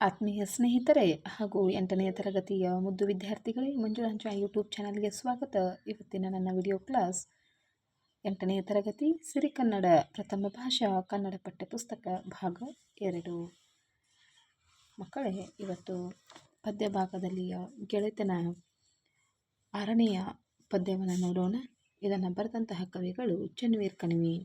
ಆತ್ಮೀಯ ಸ್ನೇಹಿತರೆ ಹಾಗೂ ಎಂಟನೆಯ ತರಗತಿಯ ಮುದ್ದು ವಿದ್ಯಾರ್ಥಿಗಳೇ ಮಂಜುಳಾಂಜ ಯೂಟ್ಯೂಬ್ ಚಾನಲ್ಗೆ ಸ್ವಾಗತ. ಇವತ್ತಿನ ನನ್ನ ವಿಡಿಯೋ ಕ್ಲಾಸ್ ಎಂಟನೆಯ ತರಗತಿ ಸಿರಿಕನ್ನಡ ಪ್ರಥಮ ಭಾಷಾ, ಕನ್ನಡ ಪಠ್ಯಪುಸ್ತಕ, ಭಾಗ ಎರಡು. ಮಕ್ಕಳೇ, ಇವತ್ತು ಪದ್ಯ ಭಾಗದಲ್ಲಿಯ ಗೆಳೆತನ ಆರನೆಯ ಪದ್ಯವನ್ನು ನೋಡೋಣ. ಇದನ್ನು ಬರೆದಂತಹ ಕವಿಗಳು ಚನ್ವೀರ್ ಕಣಿವಿ.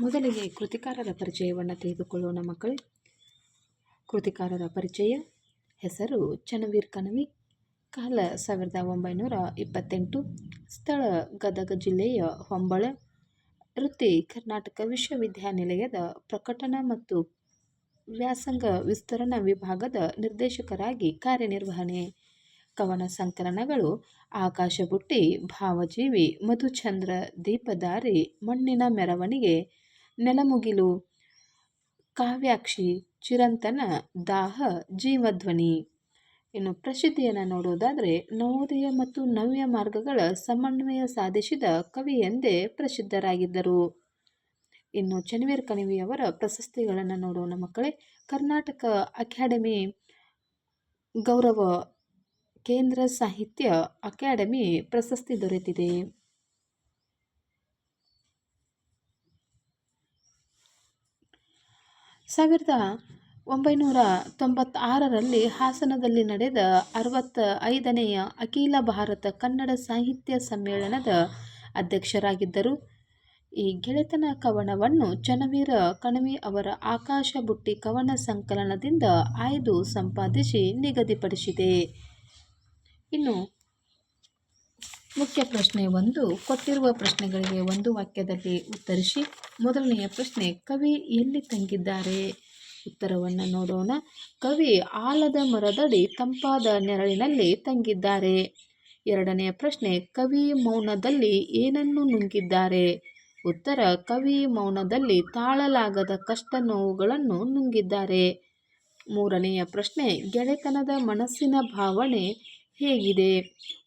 ಮೊದಲಿಗೆ ಕೃತಿಕಾರರ ಪರಿಚಯವನ್ನು ತೆಗೆದುಕೊಳ್ಳೋಣ ಮಕ್ಕಳೇ. ಕೃತಿಕಾರರ ಪರಿಚಯ, ಹೆಸರು ಚನ್ನವೀರ್ ಕಣವಿ. ಕಾಲ ಸಾವಿರದ ಒಂಬೈನೂರ ಇಪ್ಪತ್ತೆಂಟು, ಸ್ಥಳ ಗದಗ ಜಿಲ್ಲೆಯ ಹೊಂಬಳ. ವೃತ್ತಿ ಕರ್ನಾಟಕ ವಿಶ್ವವಿದ್ಯಾನಿಲಯದ ಪ್ರಕಟಣಾ ಮತ್ತು ವ್ಯಾಸಂಗ ವಿಸ್ತರಣಾ ವಿಭಾಗದ ನಿರ್ದೇಶಕರಾಗಿ ಕಾರ್ಯನಿರ್ವಹಣೆ. ಕವನ ಸಂಕಲನಗಳು, ಆಕಾಶಬುಟ್ಟಿ, ಭಾವಜೀವಿ, ಮಧುಚಂದ್ರ ದೀಪದಾರಿ ಮಣ್ಣಿನ ಮೆರವಣಿಗೆ ನೆಲಮುಗಿಲು. ಕಾವ್ಯಾಕ್ಷಿ, ಚಿರಂತನ, ದಾಹ, ಜೀವಧ್ವನಿ. ಇನ್ನು ಪ್ರಸಿದ್ಧಿಯನ್ನು ನೋಡೋದಾದರೆ ನವೋದಯ ಮತ್ತು ನವ್ಯ ಮಾರ್ಗಗಳ ಸಮನ್ವಯ ಸಾಧಿಸಿದ ಕವಿ ಎಂದೇ ಪ್ರಸಿದ್ಧರಾಗಿದ್ದರು. ಇನ್ನು ಚನ್ವೀರ್ ಕಣಿವಿಯವರ ಪ್ರಶಸ್ತಿಗಳನ್ನು ನೋಡೋಣ ಮಕ್ಕಳೇ. ಕರ್ನಾಟಕ ಅಕಾಡೆಮಿ ಗೌರವ ಕೇಂದ್ರ ಸಾಹಿತ್ಯ ಅಕಾಡೆಮಿ ಪ್ರಶಸ್ತಿ ದೊರೆತಿದೆ. ಸಾವಿರದ ಒಂಬೈನೂರ ತೊಂಬತ್ತಾರರಲ್ಲಿ ಹಾಸನದಲ್ಲಿ ನಡೆದ ಅರವತ್ತ ಐದನೆಯ ಅಖಿಲ ಭಾರತ ಕನ್ನಡ ಸಾಹಿತ್ಯ ಸಮ್ಮೇಳನದ ಅಧ್ಯಕ್ಷರಾಗಿದ್ದರು. ಈ ಗೆಳೆತನ ಕವನವನ್ನು ಚನ್ನವೀರ ಕಣವಿ ಅವರ ಆಕಾಶ ಬುಟ್ಟಿ ಕವನ ಸಂಕಲನದಿಂದ ಆಯ್ದು ಸಂಪಾದಿಸಿ ನಿಗದಿಪಡಿಸಿದೆ. ಇನ್ನು ಮುಖ್ಯ ಪ್ರಶ್ನೆ ಒಂದು. ಕೊಟ್ಟಿರುವ ಪ್ರಶ್ನೆಗಳಿಗೆ ಒಂದು ವಾಕ್ಯದಲ್ಲಿ ಉತ್ತರಿಸಿ. ಮೊದಲನೆಯ ಪ್ರಶ್ನೆ, ಕವಿ ಎಲ್ಲಿ ತಂಗಿದ್ದಾರೆ? ಉತ್ತರವನ್ನು ನೋಡೋಣ. ಕವಿ ಆಲದ ಮರದಡಿ ತಂಪಾದ ನೆರಳಿನಲ್ಲಿ ತಂಗಿದ್ದಾರೆ. ಎರಡನೆಯ ಪ್ರಶ್ನೆ, ಕವಿ ಮೌನದಲ್ಲಿ ಏನನ್ನು ನುಂಗಿದ್ದಾರೆ? ಉತ್ತರ, ಕವಿ ಮೌನದಲ್ಲಿ ತಾಳಲಾಗದ ಕಷ್ಟ ನೋವುಗಳನ್ನು ನುಂಗಿದ್ದಾರೆ. ಮೂರನೆಯ ಪ್ರಶ್ನೆ, ಗೆಳೆತನದ ಮನಸ್ಸಿನ ಭಾವನೆ ಹೇಗಿದೆ?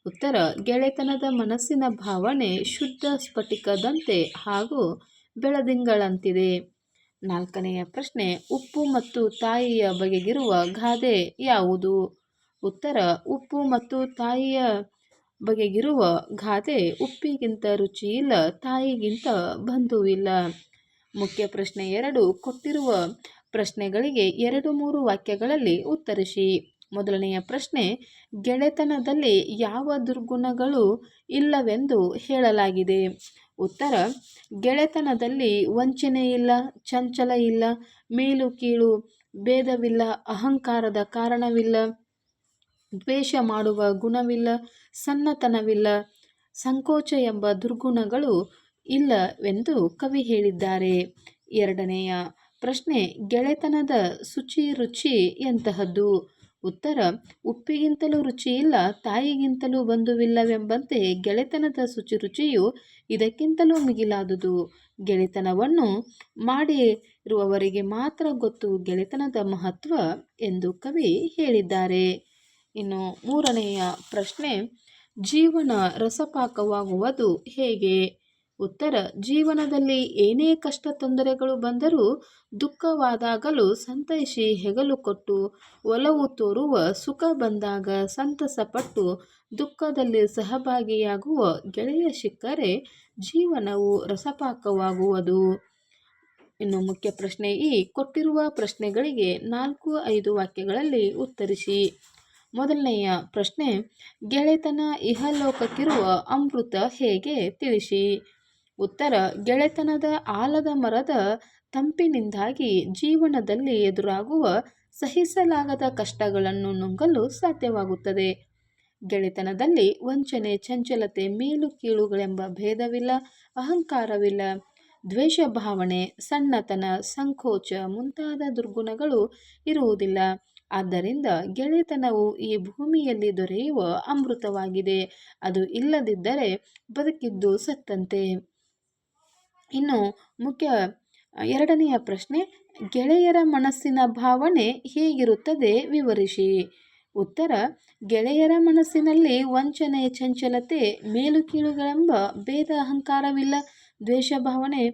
ಉತ್ತರ, ಗೆಳೆತನದ ಮನಸ್ಸಿನ ಭಾವನೆ ಶುದ್ಧ, ಸ್ಫಟಿಕದಂತೆ ಹಾಗೂ ಬೆಳದಿಂಗಳಂತಿದೆ. ನಾಲ್ಕನೆಯ ಪ್ರಶ್ನೆ, ಉಪ್ಪು ಮತ್ತು ತಾಯಿಯ ಬಗೆಗಿರುವ ಗಾದೆ ಯಾವುದು? ಉತ್ತರ, ಉಪ್ಪು ಮತ್ತು ತಾಯಿಯ ಬಗೆಗಿರುವ ಗಾದೆ ಉಪ್ಪಿಗಿಂತ ರುಚಿಯಿಲ್ಲ, ತಾಯಿಗಿಂತ ಬಂಧುವಿಲ್ಲ. ಮುಖ್ಯ ಪ್ರಶ್ನೆ ಎರಡು, ಕೊಟ್ಟಿರುವ ಪ್ರಶ್ನೆಗಳಿಗೆ ಎರಡು ಮೂರು ವಾಕ್ಯಗಳಲ್ಲಿ ಉತ್ತರಿಸಿ. ಮೊದಲನೆಯ ಪ್ರಶ್ನೆ, ಗೆಳೆತನದಲ್ಲಿ ಯಾವ ದುರ್ಗುಣಗಳು ಇಲ್ಲವೆಂದು ಹೇಳಲಾಗಿದೆ. ಉತ್ತರ, ಗೆಳೆತನದಲ್ಲಿ ವಂಚನೆ ಇಲ್ಲ, ಚಂಚಲ ಇಲ್ಲ, ಮೇಲು ಕೀಳು, ಭೇದವಿಲ್ಲ, ಅಹಂಕಾರದ ಕಾರಣವಿಲ್ಲ, ದ್ವೇಷ ಮಾಡುವ ಗುಣವಿಲ್ಲ, ಸನ್ನತನವಿಲ್ಲ, ಸಂಕೋಚ ಎಂಬ ದುರ್ಗುಣಗಳು ಇಲ್ಲವೆಂದು ಕವಿ ಹೇಳಿದ್ದಾರೆ. ಎರಡನೆಯ ಪ್ರಶ್ನೆ, ಗೆಳೆತನದ ಶುಚಿ ರುಚಿ ಎಂತಹದ್ದು? ಉತ್ತರ, ಉಪ್ಪಿಗಿಂತಲೂ ರುಚಿಯಿಲ್ಲ ತಾಯಿಗಿಂತಲೂ ಬಂಧುವಿಲ್ಲವೆಂಬಂತೆ ಗೆಳೆತನದ ಶುಚಿ ರುಚಿಯು ಇದಕ್ಕಿಂತಲೂ ಮಿಗಿಲಾದುದು. ಗೆಳೆತನವನ್ನು ಮಾಡಿರುವವರಿಗೆ ಮಾತ್ರ ಗೊತ್ತು ಗೆಳೆತನದ ಮಹತ್ವ ಎಂದು ಕವಿ ಹೇಳಿದ್ದಾರೆ. ಇನ್ನು ಮೂರನೆಯ ಪ್ರಶ್ನೆ, ಜೀವನ ರಸಪಾಕವಾಗುವುದು ಹೇಗೆ? ಉತ್ತರ, ಜೀವನದಲ್ಲಿ ಏನೇ ಕಷ್ಟ ತೊಂದರೆಗಳು ಬಂದರೂ ದುಃಖವಾದಾಗಲೂ ಸಂತೈಸಿ ಹೆಗಲು ಕೊಟ್ಟು, ಒಲವು ತೋರುವ ಸುಖ ಬಂದಾಗ ಸಂತಸಪಟ್ಟು ದುಃಖದಲ್ಲಿ ಸಹಭಾಗಿಯಾಗುವ ಗೆಳೆಯ ಸಿಕ್ಕರೆ ಜೀವನವು ರಸಪಾಕವಾಗುವುದು. ಇನ್ನು ಮುಖ್ಯ ಪ್ರಶ್ನೆ ಈ, ಕೊಟ್ಟಿರುವ ಪ್ರಶ್ನೆಗಳಿಗೆ ನಾಲ್ಕು, ಐದು ವಾಕ್ಯಗಳಲ್ಲಿ ಉತ್ತರಿಸಿ. ಮೊದಲನೆಯ ಪ್ರಶ್ನೆ, ಗೆಳೆತನ ಇಹಲೋಕಕ್ಕಿರುವ ಅಮೃತ ಹೇಗೆ ತಿಳಿಸಿ? ಉತ್ತರ, ಗೆಳೆತನದ ಆಲದ ಮರದ ತಂಪಿನಿಂದಾಗಿ ಜೀವನದಲ್ಲಿ ಎದುರಾಗುವ ಸಹಿಸಲಾಗದ ಕಷ್ಟಗಳನ್ನು ನುಂಗಲು ಸಾಧ್ಯವಾಗುತ್ತದೆ. ಗೆಳೆತನದಲ್ಲಿ ವಂಚನೆ, ಚಂಚಲತೆ, ಮೇಲು ಕೀಳುಗಳೆಂಬ ಭೇದವಿಲ್ಲ, ಅಹಂಕಾರವಿಲ್ಲ. ದ್ವೇಷ ಭಾವನೆ ಸಣ್ಣತನ, ಸಂಕೋಚ ಮುಂತಾದ ದುರ್ಗುಣಗಳು ಇರುವುದಿಲ್ಲ. ಆದ್ದರಿಂದ ಗೆಳೆತನವು ಈ ಭೂಮಿಯಲ್ಲಿ ದೊರೆಯುವ ಅಮೃತವಾಗಿದೆ. ಅದು ಇಲ್ಲದಿದ್ದರೆ ಬದುಕಿದ್ದು ಸತ್ತಂತೆ. ಇನ್ನು ಮುಖ್ಯ ಎರಡನೆಯ ಪ್ರಶ್ನೆ, ಗೆಳೆಯರ ಮನಸ್ಸಿನ ಭಾವನೆ ಹೇಗಿರುತ್ತದೆ ವಿವರಿಸಿ. ಉತ್ತರ, ಗೆಳೆಯರ ಮನಸ್ಸಿನಲ್ಲಿ ವಂಚನೆ, ಚಂಚಲತೆ ಮೇಲು ಕೀಳುಗಳೆಂಬ ಭೇದ ಅಹಂಕಾರವಿಲ್ಲ. ದ್ವೇಷ ಭಾವನೆ,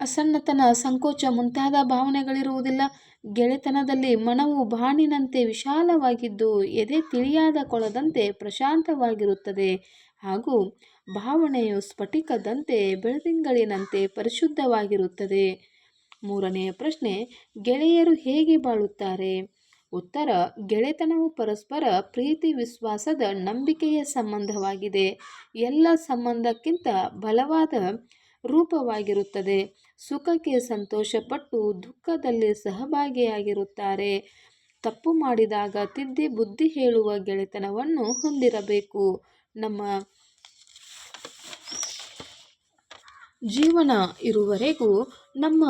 ಅಸನ್ನತನ, ಸಂಕೋಚ ಮುಂತಾದ ಭಾವನೆಗಳಿರುವುದಿಲ್ಲ. ಗೆಳೆತನದಲ್ಲಿ ಮನವು ಬಾಣಿನಂತೆ ವಿಶಾಲವಾಗಿದ್ದು ಎದೆ ತಿಳಿಯಾದ ಕೊಳದಂತೆ ಪ್ರಶಾಂತವಾಗಿರುತ್ತದೆ. ಹಾಗೂ ಭಾವನೆಯು ಸ್ಫಟಿಕದಂತೆ ಬೆಳದಿಂಗಳಿನಂತೆ ಪರಿಶುದ್ಧವಾಗಿರುತ್ತದೆ. ಮೂರನೆಯ ಪ್ರಶ್ನೆ, ಗೆಳೆಯರು ಹೇಗೆ ಬಾಳುತ್ತಾರೆ? ಉತ್ತರ, ಗೆಳೆತನವು ಪರಸ್ಪರ ಪ್ರೀತಿ, ವಿಶ್ವಾಸದ ನಂಬಿಕೆಯ ಸಂಬಂಧವಾಗಿದೆ. ಎಲ್ಲ ಸಂಬಂಧಕ್ಕಿಂತ ಬಲವಾದ ರೂಪವಾಗಿರುತ್ತದೆ. ಸುಖಕ್ಕೆ ಸಂತೋಷಪಟ್ಟು ದುಃಖದಲ್ಲಿ ಸಹಭಾಗಿಯಾಗಿರುತ್ತಾರೆ. ತಪ್ಪು ಮಾಡಿದಾಗ ತಿದ್ದಿ ಬುದ್ಧಿ ಹೇಳುವ ಗೆಳೆತನವನ್ನು ಹೊಂದಿರಬೇಕು. ನಮ್ಮ ಜೀವನ ಇರುವರೆಗೂ ನಮ್ಮ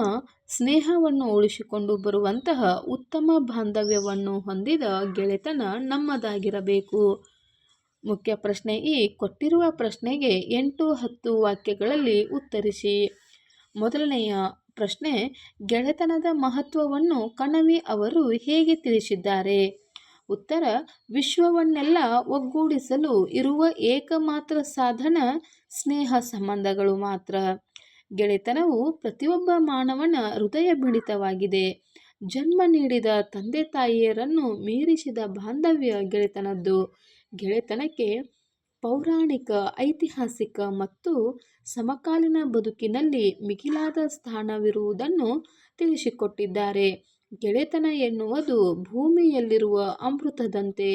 ಸ್ನೇಹವನ್ನು ಉಳಿಸಿಕೊಂಡು ಬರುವಂತಹ ಉತ್ತಮ ಬಾಂಧವ್ಯವನ್ನು ಹೊಂದಿದ ಗೆಳೆತನ ನಮ್ಮದಾಗಿರಬೇಕು. ಮುಖ್ಯ ಪ್ರಶ್ನೆ ಈ, ಕೊಟ್ಟಿರುವ ಪ್ರಶ್ನೆಗೆ ಎಂಟು ಹತ್ತು ವಾಕ್ಯಗಳಲ್ಲಿ ಉತ್ತರಿಸಿ. ಮೊದಲನೆಯ ಪ್ರಶ್ನೆ, ಗೆಳೆತನದ ಮಹತ್ವವನ್ನು ಕಣವಿ ಅವರು ಹೇಗೆ ತಿಳಿಸಿದ್ದಾರೆ? ಉತ್ತರ, ವಿಶ್ವವನ್ನೆಲ್ಲ ಒಗ್ಗೂಡಿಸಲು ಇರುವ ಏಕಮಾತ್ರ ಸಾಧನ ಸ್ನೇಹ ಸಂಬಂಧಗಳು ಮಾತ್ರ. ಗೆಳೆತನವು ಪ್ರತಿಯೊಬ್ಬ ಮಾನವನ ಹೃದಯ ಬಿಡಿತವಾಗಿದೆ ಜನ್ಮ ನೀಡಿದ ತಂದೆ ತಾಯಿಯರನ್ನು ಮೀರಿಸಿದ ಬಾಂಧವ್ಯ ಗೆಳೆತನದ್ದು. ಗೆಳೆತನಕ್ಕೆ ಪೌರಾಣಿಕ, ಐತಿಹಾಸಿಕ ಮತ್ತು ಸಮಕಾಲೀನ ಬದುಕಿನಲ್ಲಿ ಮಿಗಿಲಾದ ಸ್ಥಾನವಿರುವುದನ್ನು ತಿಳಿಸಿಕೊಟ್ಟಿದ್ದಾರೆ. ಗೆಳೆತನ ಎನ್ನುವುದು ಭೂಮಿಯಲ್ಲಿರುವ ಅಮೃತದಂತೆ.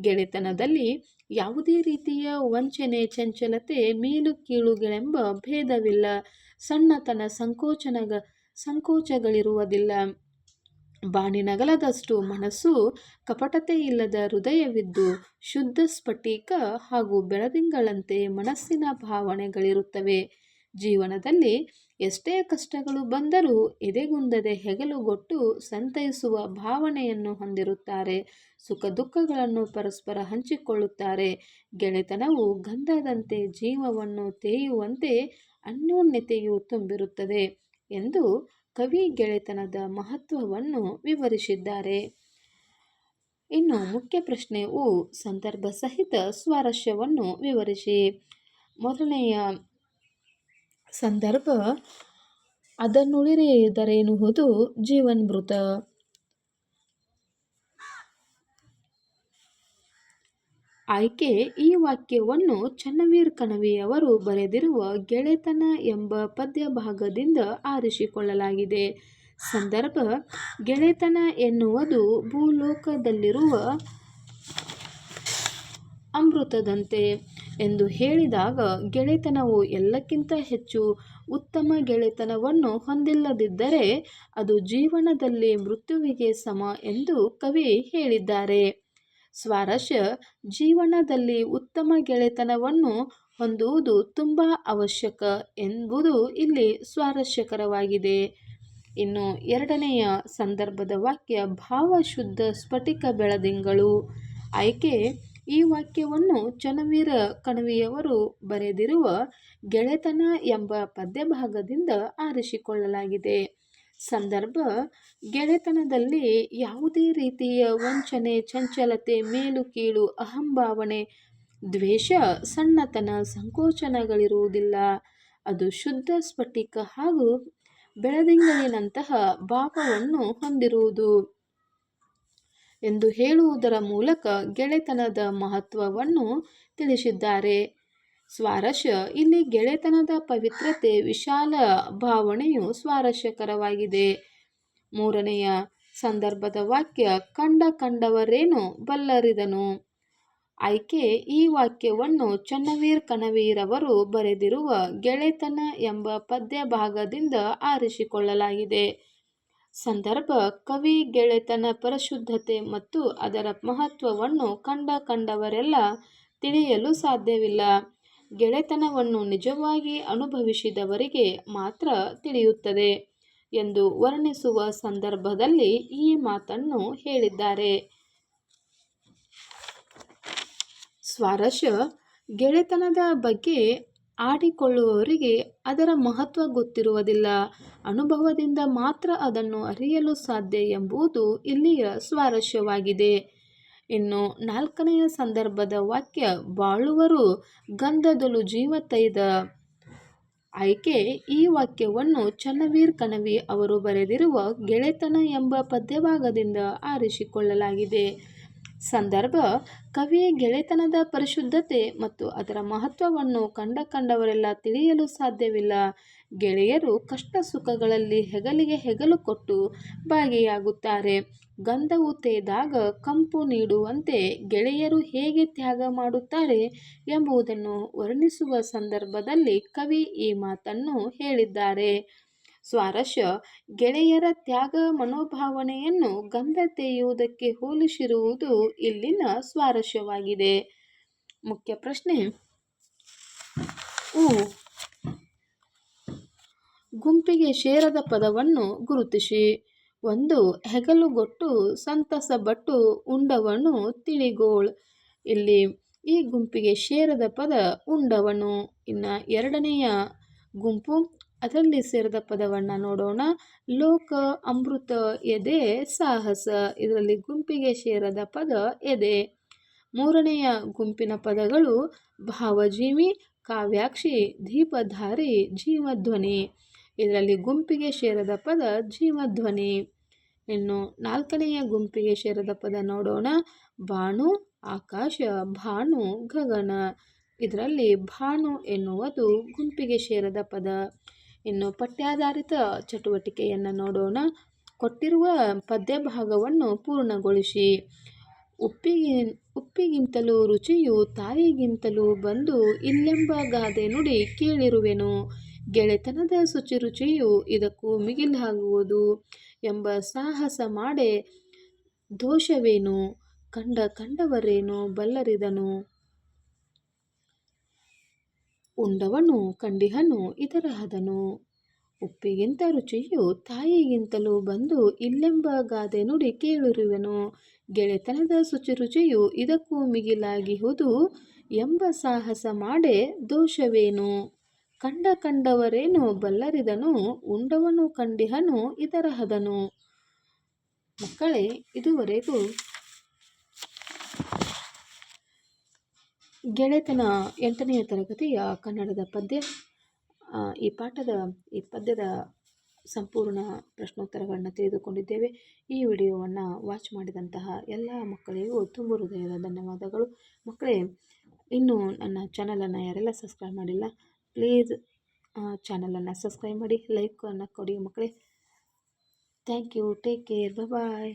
ಗೆಳೆತನದಲ್ಲಿ ಯಾವುದೇ ರೀತಿಯ ವಂಚನೆ ಚಂಚಲತೆ ಮೀನು ಕೀಳುಗಳೆಂಬ ಭೇದವಿಲ್ಲ. ಸಣ್ಣತನ ಸಂಕೋಚನಗ ಸಂಕೋಚಗಳಿರುವುದಿಲ್ಲ. ಬಾಣಿನಗಲದಷ್ಟು ಮನಸ್ಸು ಕಪಟತೆ ಇಲ್ಲದ ಹೃದಯವಿದ್ದು ಶುದ್ಧ ಸ್ಫಟಿಕ ಹಾಗೂ ಬೆಳದಿಂಗಳಂತೆ ಮನಸ್ಸಿನ ಭಾವನೆಗಳಿರುತ್ತವೆ. ಜೀವನದಲ್ಲಿ ಎಷ್ಟೇ ಕಷ್ಟಗಳು ಬಂದರೂ ಎದೆಗುಂದದೆ ಹೆಗಲುಗೊಟ್ಟು ಸಂತೈಸುವ ಭಾವನೆಯನ್ನು ಹೊಂದಿರುತ್ತಾರೆ. ಸುಖ ದುಃಖಗಳನ್ನು ಪರಸ್ಪರ ಹಂಚಿಕೊಳ್ಳುತ್ತಾರೆ. ಗೆಳೆತನವು ಗಂಧದಂತೆ ಜೀವವನ್ನು ತೇಯುವಂತೆ ಅನ್ಯೋನ್ಯತೆಯು ತುಂಬಿರುತ್ತದೆ ಎಂದು ಕವಿ ಗೆಳೆತನದ ಮಹತ್ವವನ್ನು ವಿವರಿಸಿದ್ದಾರೆ. ಇನ್ನು ಮುಖ್ಯ ಪ್ರಶ್ನೆಯು ಸಂದರ್ಭ ಸಹಿತ ಸ್ವಾರಸ್ಯವನ್ನು ವಿವರಿಸಿ. ಮೊದಲನೆಯ ಸಂದರ್ಭ ಅದನ್ನುಳಿರಿದರೆನ್ನುವುದು ಜೀವನ್ಮೃತ? ಆಯ್ಕೆ, ಈ ವಾಕ್ಯವನ್ನು ಚನ್ನವೀರ್ ಕಣವಿಯವರು ಬರೆದಿರುವ ಗೆಳೆತನ ಎಂಬ ಪದ್ಯಭಾಗದಿಂದ ಆರಿಸಿಕೊಳ್ಳಲಾಗಿದೆ. ಸಂದರ್ಭ, ಗೆಳೆತನ ಎನ್ನುವುದು ಭೂಲೋಕದಲ್ಲಿರುವ ಅಮೃತದಂತೆ. ಎಂದು ಹೇಳಿದಾಗ ಗೆಳೆತನವು ಎಲ್ಲಕ್ಕಿಂತ ಹೆಚ್ಚು ಉತ್ತಮ ಗೆಳೆತನವನ್ನು ಹೊಂದಿಲ್ಲದಿದ್ದರೆ ಅದು ಜೀವನದಲ್ಲಿ ಮೃತ್ಯುವಿಗೆ ಸಮ ಎಂದು ಕವಿ ಹೇಳಿದ್ದಾರೆ. ಸ್ವಾರಸ್ಯ ಜೀವನದಲ್ಲಿ ಉತ್ತಮ ಗೆಳೆತನವನ್ನು ಹೊಂದುವುದು ತುಂಬ ಅವಶ್ಯಕ ಎಂಬುದು ಇಲ್ಲಿ ಸ್ವಾರಸ್ಯಕರವಾಗಿದೆ. ಇನ್ನು ಎರಡನೆಯ ಸಂದರ್ಭದ ವಾಕ್ಯ ಭಾವಶುದ್ಧ ಸ್ಫಟಿಕ ಬೆಳದಿಂಗಳು. ಆಯ್ಕೆ ಈ ವಾಕ್ಯವನ್ನು ಚನ್ನವೀರ ಕಣವಿಯವರು ಬರೆದಿರುವ ಗೆಳೆತನ ಎಂಬ ಪದ್ಯಭಾಗದಿಂದ ಆರಿಸಿಕೊಳ್ಳಲಾಗಿದೆ. ಸಂದರ್ಭ, ಗೆಳೆತನದಲ್ಲಿ ಯಾವುದೇ ರೀತಿಯ ವಂಚನೆ, ಚಂಚಲತೆ, ಮೇಲು ಕೀಳು, ಅಹಂಭಾವನೆ, ದ್ವೇಷ, ಸಣ್ಣತನ, ಸಂಕೋಚನಗಳಿರುವುದಿಲ್ಲ. ಅದು ಶುದ್ಧ, ಸ್ಫಟಿಕ ಹಾಗೂ ಬೆಳದಿಂಗಳಿನಂತಹ ಭಾವವನ್ನು ಹೊಂದಿರುವುದು. ಎಂದು ಹೇಳುವುದರ ಮೂಲಕ ಗೆಳೆತನದ ಮಹತ್ವವನ್ನು ತಿಳಿಸಿದ್ದಾರೆ. ಸ್ವಾರಸ್ಯ, ಇಲ್ಲಿ ಗೆಳೆತನದ ಪವಿತ್ರತೆ, ವಿಶಾಲ ಭಾವನೆಯು ಸ್ವಾರಸ್ಯಕರವಾಗಿದೆ. ಮೂರನೆಯ ಸಂದರ್ಭದ ವಾಕ್ಯ, ಕಂಡ ಕಂಡವರೇನು ಬಲ್ಲರಿದನು? ಆಯ್ಕೆ, ಈ ವಾಕ್ಯವನ್ನು ಚನ್ನವೀರ್ ಕಣವೀರವರು ಬರೆದಿರುವ ಗೆಳೆತನ ಎಂಬ ಪದ್ಯ ಭಾಗದಿಂದ ಆರಿಸಿಕೊಳ್ಳಲಾಗಿದೆ. ಸಂದರ್ಭ ಕವಿ ಗೆಳೆತನ ಪರಿಶುದ್ಧತೆ ಮತ್ತು ಅದರ ಮಹತ್ವವನ್ನು ಕಂಡ ಕಂಡವರೆಲ್ಲ ತಿಳಿಯಲು ಸಾಧ್ಯವಿಲ್ಲ. ಗೆಳೆತನವನ್ನು ನಿಜವಾಗಿ ಅನುಭವಿಸಿದವರಿಗೆ ಮಾತ್ರ ತಿಳಿಯುತ್ತದೆ ಎಂದು ವರ್ಣಿಸುವ ಸಂದರ್ಭದಲ್ಲಿ ಈ ಮಾತನ್ನು ಹೇಳಿದ್ದಾರೆ. ಸ್ವಾರಸ್ಯ ಗೆಳೆತನದ ಬಗ್ಗೆ ಆಡಿಕೊಳ್ಳುವವರಿಗೆ ಅದರ ಮಹತ್ವ ಗೊತ್ತಿರುವುದಿಲ್ಲ. ಅನುಭವದಿಂದ ಮಾತ್ರ ಅದನ್ನು ಅರಿಯಲು ಸಾಧ್ಯ ಎಂಬುದು ಇಲ್ಲಿಯ ಸ್ವಾರಸ್ಯವಾಗಿದೆ. ಇನ್ನು ನಾಲ್ಕನೆಯ ಸಂದರ್ಭದ ವಾಕ್ಯ ಬಾಳುವರು ಗಂಧದಲು ಜೀವತೈದ ಆಯ್ಕೆ ಈ ವಾಕ್ಯವನ್ನು ಚನ್ನವೀರ್ ಕಣವಿ ಅವರು ಬರೆದಿರುವ ಗೆಳೆತನ ಎಂಬ ಪದ್ಯಭಾಗದಿಂದ ಆರಿಸಿಕೊಳ್ಳಲಾಗಿದೆ. ಸಂದರ್ಭ ಕವಿಯ ಗೆಳೆತನದ ಪರಿಶುದ್ಧತೆ ಮತ್ತು ಅದರ ಮಹತ್ವವನ್ನು ಕಂಡ ಕಂಡವರೆಲ್ಲ ತಿಳಿಯಲು ಸಾಧ್ಯವಿಲ್ಲ. ಗೆಳೆಯರು ಕಷ್ಟ ಸುಖಗಳಲ್ಲಿ ಹೆಗಲಿಗೆ ಹೆಗಲು ಕೊಟ್ಟು ಭಾಗಿಯಾಗುತ್ತಾರೆ. ಗಂಧವು ತೇದಾಗ ಕಂಪು ನೀಡುವಂತೆ ಗೆಳೆಯರು ಹೇಗೆ ತ್ಯಾಗ ಮಾಡುತ್ತಾರೆ ಎಂಬುದನ್ನು ವರ್ಣಿಸುವ ಸಂದರ್ಭದಲ್ಲಿ ಕವಿ ಈ ಮಾತನ್ನು ಹೇಳಿದ್ದಾರೆ. ಸ್ವಾರಸ್ಯ ಗೆಳೆಯರ ತ್ಯಾಗ ಮನೋಭಾವನೆಯನ್ನು ಗಂಧ ತೆಯುವುದಕ್ಕೆ ಹೋಲಿಸಿರುವುದು ಇಲ್ಲಿನ ಸ್ವಾರಸ್ಯವಾಗಿದೆ. ಮುಖ್ಯ ಪ್ರಶ್ನೆ. ಉ. ಗುಂಪಿಗೆ ಸೇರದ ಪದವನ್ನು ಗುರುತಿಸಿ. ಒಂದು, ಹೆಗಲುಗೊಟ್ಟು ಸಂತಸಪಟ್ಟು ಉಂಡವನು, ತಿಳಿಗೋಳ್. ಇಲ್ಲಿ, ಈ ಗುಂಪಿಗೆ ಸೇರದ ಪದ ಉಂಡವನು. ಇನ್ನು ಎರಡನೆಯ, ಗುಂಪು ಅದರಲ್ಲಿ ಸೇರಿದ ಪದವನ್ನು ನೋಡೋಣ. ಲೋಕ ಅಮೃತ ಎದೆ ಸಾಹಸ. ಇದರಲ್ಲಿ ಗುಂಪಿಗೆ ಸೇರದ ಪದ ಎದೆ. ಮೂರನೆಯ ಗುಂಪಿನ ಪದಗಳು ಭಾವಜೀವಿ, ಕಾವ್ಯಾಕ್ಷಿ, ದೀಪಧಾರಿ, ಜೀವಧ್ವನಿ. ಇದರಲ್ಲಿ ಗುಂಪಿಗೆ ಸೇರದ ಪದ ಜೀವಧ್ವನಿ. ಇನ್ನು ನಾಲ್ಕನೆಯ ಗುಂಪಿಗೆ ಸೇರದ ಪದ ನೋಡೋಣ. ಬಾಣು, ಆಕಾಶ, ಭಾನು, ಗಗನ. ಇದರಲ್ಲಿ ಭಾನು ಎನ್ನುವುದು ಗುಂಪಿಗೆ ಸೇರದ ಪದ. ಇನ್ನು ಪಠ್ಯಾಧಾರಿತ ಚಟುವಟಿಕೆಯನ್ನು ನೋಡೋಣ. ಕೊಟ್ಟಿರುವ ಪದ್ಯ ಭಾಗವನ್ನು ಪೂರ್ಣಗೊಳಿಸಿ. ಉಪ್ಪಿಗಿ, ಉಪ್ಪಿಗಿಂತಲೂ ರುಚಿಯು ತಾಯಿಗಿಂತಲೂ ಬಂದು ಇಲ್ಲೆಂಬ ಗಾದೆ ನುಡಿ ಕೇಳಿರುವೆನು. ಗೆಳೆತನದ ರುಚಿಯು ಇದಕ್ಕೂ ಮಿಗಿಲಾಗುವುದು ಎಂಬ ಸಾಹಸ ಮಾಡೆ ದೋಷವೇನು? ಕಂಡ ಕಂಡವರೇನು ಬಲ್ಲರಿದನು? ಉಂಡವನು, ಕಂಡಿಹನು ಇದರ ಹದನು ಉಪ್ಪಿಗಿಂತ ರುಚಿಯು ತಾಯಿಗಿಂತಲೂ ಬಂದು ಇಲ್ಲೆಂಬ ಗಾದೆ ನುಡಿ ಕೇಳಿರುವೆನು. ಗೆಳೆತನದ ರುಚಿಯು ಇದಕ್ಕೂ ಮಿಗಿಲಾಗಿಹುದು ಎಂಬ ಸಾಹಸ ಮಾಡೆ ದೋಷವೇನು? ಕಂಡ ಕಂಡವರೇನು ಬಲ್ಲರಿದನು, ಉಂಡವನು, ಕಂಡಿಹನು ಇದರ ಹದನು ಮಕ್ಕಳೇ, ಇದುವರೆಗೂ ಗೆಳೆತನ ಎಂಟನೆಯ ತರಗತಿಯ ಕನ್ನಡದ ಪದ್ಯ ಈ ಪಾಠದ, ಈ ಪದ್ಯದ ಸಂಪೂರ್ಣ ಪ್ರಶ್ನೋತ್ತರಗಳನ್ನು ತಿಳಿದುಕೊಂಡಿದ್ದೇವೆ. ಈ ವಿಡಿಯೋವನ್ನು ವಾಚ್ ಮಾಡಿದಂತಹ ಎಲ್ಲ ಮಕ್ಕಳಿಗೂ ತುಂಬ ಹೃದಯದ ಧನ್ಯವಾದಗಳು. ಮಕ್ಕಳೇ, ಇನ್ನೂ ನನ್ನ ಚಾನಲನ್ನು ಯಾರೆಲ್ಲ ಸಬ್ಸ್ಕ್ರೈಬ್ ಮಾಡಿಲ್ಲ, ಪ್ಲೀಸ್ ಚಾನಲನ್ನು ಸಬ್ಸ್ಕ್ರೈಬ್ ಮಾಡಿ, ಲೈಕನ್ನು ಕೊಡಿ ಮಕ್ಕಳೇ. Thank you, take care bye